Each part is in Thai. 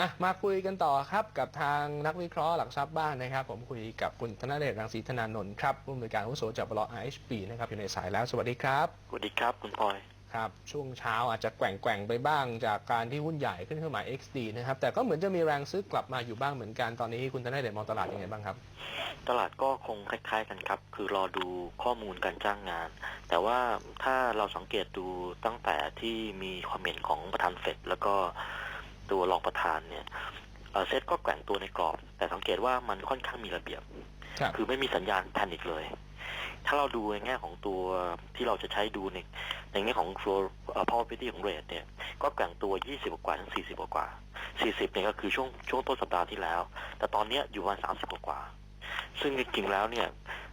อะมาคุยกันต่อครับกับทางนักวิเคราะห์หลักทรัพย์บ้านนะครับ ผมคุยกับคุณธนเดชรังสีธนานนท์ครับผู้อำนวยการอาวุโสจากบล IHP นะครับอยู่ในสายแล้วสวัสดีครับสวัสดีครับคุณพลอยครับช่วงเช้าอาจจะแกว่งแกว่งๆไปบ้างจากการที่หุ้นใหญ่ขึ้นเครื่องหมาย XD นะครับแต่ก็เหมือนจะมีแรงซื้อกลับมาอยู่บ้างเหมือนกันตอนนี้คุณธนเดชมองตลาดยังไงบ้างครับ ตลาดก็คงคล้ายๆกันครับ คือรอดูข้อมูลการจ้างงาน แต่ว่าถ้าเราสังเกตดูตั้งแต่ที่มีความเห็นของประธานเฟดแล้วก็ ตัวรองประธานเนี่ยเอ่อเซ็ตก็แกว่งตัวในกรอบ แต่สังเกตว่ามันค่อนข้างมีระเบียบครับคือไม่มีสัญญาณแพนิคเลย ถ้าเราดูในแง่ของตัวที่เราจะใช้ดูในในแง่ของ flow เอ่อ probability ของ rate เนี่ย ก็แกว่งตัว 20 กว่าถึง 40 กว่า 40 เนี่ยก็คือช่วงช่วงต้นสัปดาห์ที่แล้ว แต่ตอนเนี้ยอยู่ประมาณ 30 กว่า ซึ่งจริงๆแล้วเนี่ย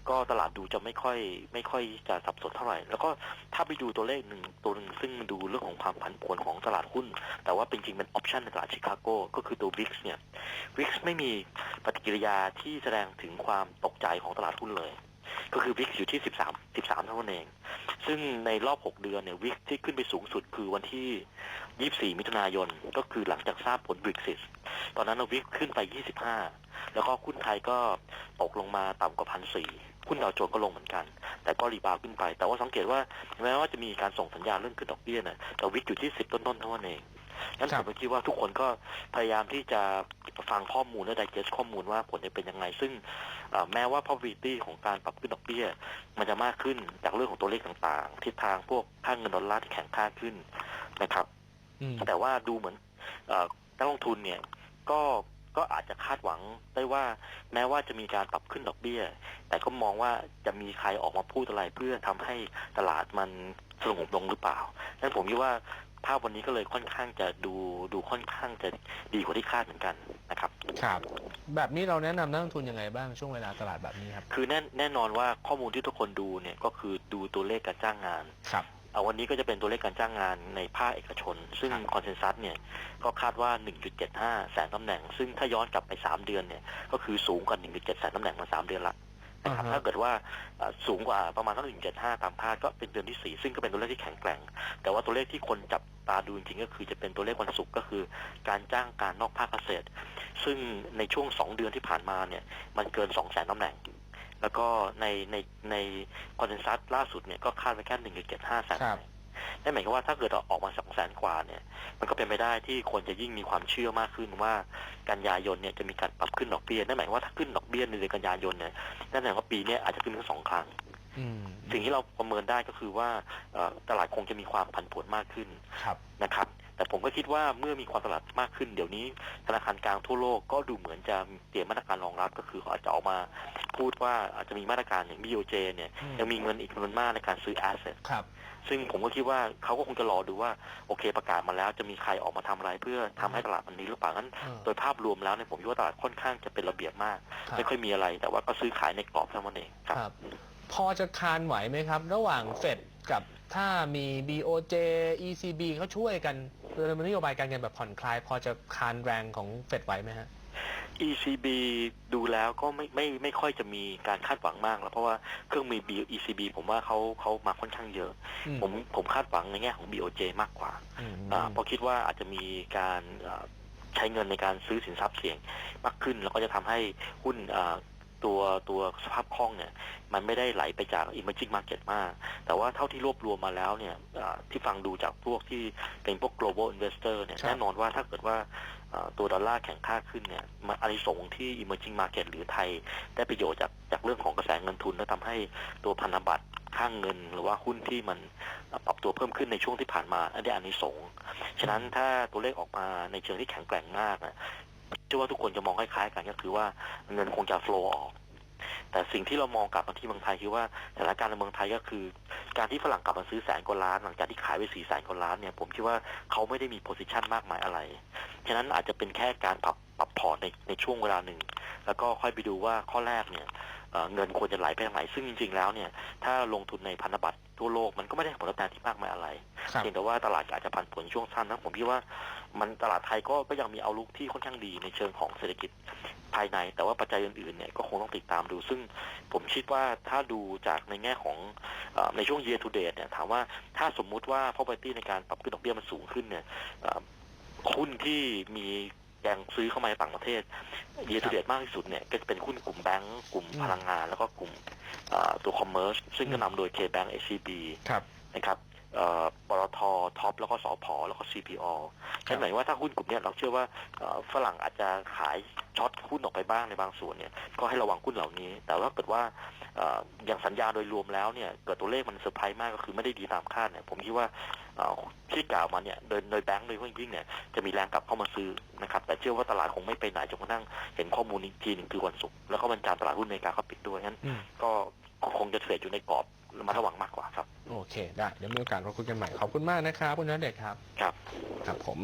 ก็ตลาดดูจะไม่ค่อย ไม่ค่อยจะสับสนเท่าไหร่ แล้วก็ถ้าไปดูตัวเลขหนึ่งตัวหนึ่งซึ่งดูเรื่องของความผันผวนของตลาดหุ้น แต่ว่าเป็นจริงเป็นออปชันในตลาดชิคาโกก็คือตัว VIX เนี่ย VIX ไม่มีปฏิกิริยาที่แสดงถึงความตกใจของตลาดหุ้นเลย ก็คือ VIX อยู่ที่ 13 13 เท่านั้นเอง ซึ่งในรอบ 6 เดือนเนี่ย VIX ที่ขึ้นไปสูงสุดคือวันที่ 24 มิถุนายน ก็คือหลังจากทราบผล Brexit ตอนนั้น VIX ขึ้นไป 25 แล้วก็หุ้นไทยก็ตกลงมาต่ำกว่าพันสี่ หุ้นดาวโจนส์ก็ลงเหมือนกัน แต่ก็รีบาวด์ขึ้นไป แต่ว่าสังเกตว่าแม้ว่าจะมีการส่งสัญญาณเรื่องขึ้นดอกเบี้ยเนี่ยแต่วิกอยู่ที่10ต้นๆเท่านั้นเองงั้นครัผบมก็คิดว่าทุกคนก็พยายามที่จะฟังข้อมูลและ digest ข้อมูลว่าผลจะเป็นยังไง ซึ่งเอ่อแม้ว่า probability ของการปรับขึ้นดอกเบี้ย มันจะมากขึ้นจากเรื่องของตัวเลขต่างๆทิศทางพวกค่าเงินดอลลาร์ที่แข็งค่าขึ้นนะครับอืมแต่ว่าดูเหมือนเอ่อนักลงทุนเนี่ยก็ ก็อาจจะคาดหวังได้ว่าแม้ว่าจะมีการปรับขึ้นดอกเบี้ย แต่ก็มองว่าจะมีใครออกมาพูดอะไรเพื่อทำให้ตลาดมันสงบลงหรือเปล่าดังนั้นผมคิดว่าภาพวันนี้ก็เลยค่อนข้างจะดูดูค่อนข้างจะดีกว่าที่คาดเหมือนกันนะครับ ครับ แบบนี้เราแนะนำนักลงทุนยังไงบ้างช่วงเวลาตลาดแบบนี้ครับ คือแน่แน่นอนว่าข้อมูลที่ทุกคนดูเนี่ยก็คือดูตัวเลขการจ้างงานครับเอา วันนี้ก็จะเป็นตัวเลขการจ้างงานในภาคเอกชน ซึ่งครับคอนเซนแซสเนี่ยก็คาดว่า 1.75 แสนตำแหน่ง ซึ่งถ้าย้อนกลับไป 3 เดือนเนี่ยก็คือสูงกว่า 1.7 แสนตำแหน่งมา3เดือนละนะครับอ่าฮะถ้าเกิดว่าเอ่อสูงกว่าประมาณสัก1.75 ตามคาดก็เป็นเดือนที่ 4 ซึ่งก็เป็นตัวเลขที่แข็งแกร่ง แต่ว่าตัวเลขที่คนจับตาดูจริงๆก็คือจะเป็นตัวเลขวันศุกร์ก็คือ การจ้างการนอกภาคเกษตร ซึ่งในช่วง 2 เดือนที่ผ่านมาเนี่ยมันเกิน 2 แสนตำแหน่ง แล้วก็ในในในคอนเซนแซสล่าสุดเนี่ยก็คาดไว้แค่1.75แสนครับนั่นหมายความว่าถ้าเกิดเราออกมาสองแสนกว่าเนี่ย มันก็เป็นไปได้ที่คนจะยิ่งมีความเชื่อมากขึ้นว่ากันยายนเนี่ยจะมีการปรับขึ้นดอกเบี้ยนั่นหมายความว่าถ้าขึ้นดอกเบี้ยในเดือนกันยายนเนี่ยนั่นหมายความว่าปีเนี้อาจจะขึ้นถึงสองครั้งอืมสิ่งที่เราประเมินได้ก็คือว่าเอ่อตลาดคงจะมีความผันผวนมากขึ้นครับนะครับ แต่ผมก็คิดว่าเมื่อมีความตลาดมากขึ้นเดี๋ยวนี้ธนาคารกลางทั่วโลกก็ดูเหมือนจะเตรียมมาตรการรองรับก็คือเขาอาจจะออกมาพูดว่าอาจจะมีมาตรการอย่าง BOJ เนี่ยอืมยังมีเงินอีกจำนวนมากในการซื้อ asset ครับซึ่งผมก็คิดว่าเขาก็คงจะรอดูว่าโอเคประกาศมาแล้วจะมีใครออกมาทำอะไรเพื่อทำให้ตลาดมันนี้หรือเปล่างั้นเออโดยภาพรวมแล้วเนี่ยผมคิดว่าตลาดค่อนข้างจะเป็นระเบียบมากครับไม่ค่อยมีอะไร แต่ว่าก็ซื้อขายในกรอบเท่านั้นเองครับครับ พอจะคานไหวไหมครับ ระหว่างเฟดกับถ้ามี BOJ ECB เขาช่วยกัน เพื่อนโยบายการเงินแบบผ่อนคลาย พอจะคานแรงของเฟดไหวไหมฮะ ECB ดูแล้วก็ไม่ไม่ไม่ค่อยจะมีการคาดหวังมากแล้วเพราะว่าเครื่องมือ B- ECB ผมว่าเขาเขามาค่อนข้างเยอะอืมผมผมคาดหวังในแง่ของ BOJ มากกว่าอืมอ่าเพราะคิดว่าอาจจะมีการอ่าใช้เงินในการซื้อสินทรัพย์เสี่ยงมากขึ้น แล้วก็จะทำให้หุ้นอ่า ตัวตัวสภาพคล่องเนี่ยมันไม่ได้ไหลไปจาก emerging market มาก แต่ว่าเท่าที่รวบรวมมาแล้วเนี่ยอ่าที่ฟังดูจากพวกที่เป็นพวก global investor เนี่ยครับแน่นอนว่าถ้าเกิดว่าอ่าตัวดอลลาร์แข็งค่าขึ้นเนี่ยมันอานิสงส์ที่ emerging market หรือไทย ได้ประโยชน์จากจากเรื่องของกระแสเงินทุน และทำให้ตัวพันธบัตรค่างเงิน หรือว่าหุ้นที่มันปรับตัวเพิ่มขึ้นในช่วงที่ผ่านมาอันนี้อานิสงส์ฉะนั้นถ้าตัวเลขออกมาในเชิงที่แข็งแกร่งมากนะ เชื่อว่าทุกคนจะมองคล้ายๆกันก็คือว่าเงินคงจะ flow ออก แต่สิ่งที่เรามองกลับมาที่เมืองไทยคือว่าสถานการณ์ในเมืองไทยก็คือ การที่ฝรั่งกลับมาซื้อแสนกว่าล้าน หลังจากที่ขายไปสี่แสนกว่าล้านเนี่ยผมคิดว่าเขาไม่ได้มีโพ i ิชันมากมายอะไร ฉะนั้นอาจจะเป็นแค่การปรับปรับพอร์ตในในช่วงเวลาหนึ่ง แล้วก็ค่อยไปดูว่าข้อแรกเนี่ยเเงินควรจะไหลไปทางไหนซึ่งจริง ๆ แล้วเนี่ยถ้าลงทุนในพันธบัตรทั่วโลกมันก็ไม่ได้ผลตอบแทนที่มากมายอะไรเพียงแต่ว่าตลาดอาจจะผันผวนช่วงสั้นนะผมคิดว่า มันตลาดไทยก็ก็ยังมีเอาลุกที่ค่อนข้างดีในเชิงของเศรษฐกิจภายใน แต่ว่าปัจจัยอื่นๆเนี่ยก็คงต้องติดตามดู ซึ่งผมคิดว่าถ้าดูจากในแง่ของเออในช่วง year to date เนี่ยถามว่าถ้าสมมุติว่า property ในการปรับขึ้นดอกเบี้ยมันสูงขึ้นเนี่ยเอ่อหุ้นที่มีงซื้อเข้ามาในต่างประเทศเยครัทูบเดตมากที่สุดเนี่ยก็จะเป็นหุ้นกลุ่มแบงก์กลุ่มอืมพลังงาน แล้วก็กลุ่มเอ่อตัวคอมเมอร์สซึ่งก็อืมนำโดย K-Bank SCB ครับนะครับเอ่อ ปตทท็อปแล้วก็สพแล้วก็ CPO ครับนั่นหมายว่าถ้าหุ้นกลุ่มเนี้ยเราเชื่อว่าเอ่อฝรั่งอาจจะขายช็อตหุ้นออกไปบ้างในบางส่วนเนี่ยก็ให้ระวังหุ้นเหล่านี้ แต่ว่าเกิดว่าเอ่ออย่างสัญญาโดยรวมแล้วเนี่ยเกิดตัวเลขมันเซอร์ไพรส์มากก็คือไม่ได้ดีตามคาดเนี่ยผมคิดว่าเอ่อที่กล่าวมาเนี่ยโดยโดยแบงก์โดยยิ่งเนี่ยจะมีแรงกลับเข้ามาซื้อนะครับแต่เชื่อว่าตลาดคงไม่ไปไหนจนกระทั่งเห็นข้อมูลอีกทีหนึ่งคือวันศุกร์แล้วก็วันจันทร์ตลาดหุ้นอเมริกาก็ปิดด้วยงั้นอืมก็คงจะเทรดอยู่ในกรอบ ระมัดระวังมากกว่าครับ โอเค ได้ เดี๋ยวมีโอกาสเราคุยกันใหม่ ขอบคุณมากนะครับคุณนัทเดชครับ ครับ ครับผม